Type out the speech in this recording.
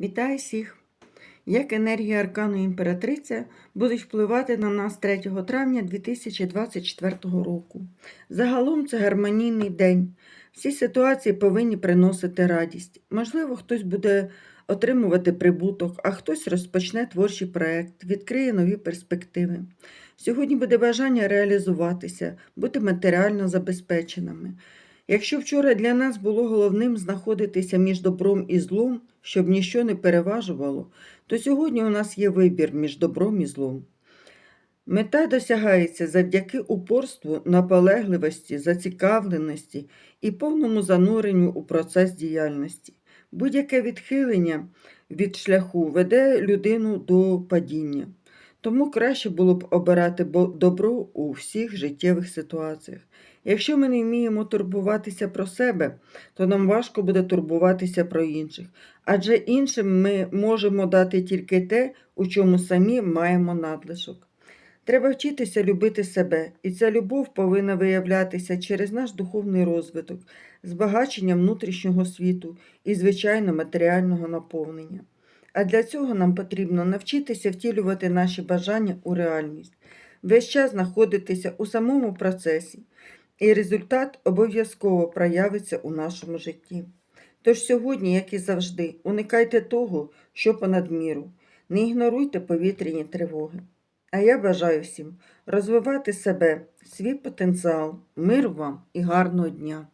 Вітаю всіх! Як енергія аркану імператриця будуть впливати на нас 3 травня 2024 року. Загалом це гармонійний день. Всі ситуації повинні приносити радість. Можливо, хтось буде отримувати прибуток, а хтось розпочне творчий проект, відкриє нові перспективи. Сьогодні буде бажання реалізуватися, бути матеріально забезпеченими. Якщо вчора для нас було головним знаходитися між добром і злом, щоб ніщо не переважувало, то сьогодні у нас є вибір між добром і злом. Мета досягається завдяки упорству, наполегливості, зацікавленості і повному зануренню у процес діяльності. Будь-яке відхилення від шляху веде людину до падіння. Тому краще було б обирати добро у всіх життєвих ситуаціях. Якщо ми не вміємо турбуватися про себе, то нам важко буде турбуватися про інших, адже іншим ми можемо дати тільки те, у чому самі маємо надлишок. Треба вчитися любити себе, і ця любов повинна виявлятися через наш духовний розвиток, збагачення внутрішнього світу і, звичайно, матеріального наповнення. А для цього нам потрібно навчитися втілювати наші бажання у реальність, весь час знаходитися у самому процесі, і результат обов'язково проявиться у нашому житті. Тож сьогодні, як і завжди, уникайте того, що понад міру, не ігноруйте повітряні тривоги. А я бажаю всім розвивати себе, свій потенціал, миру вам і гарного дня!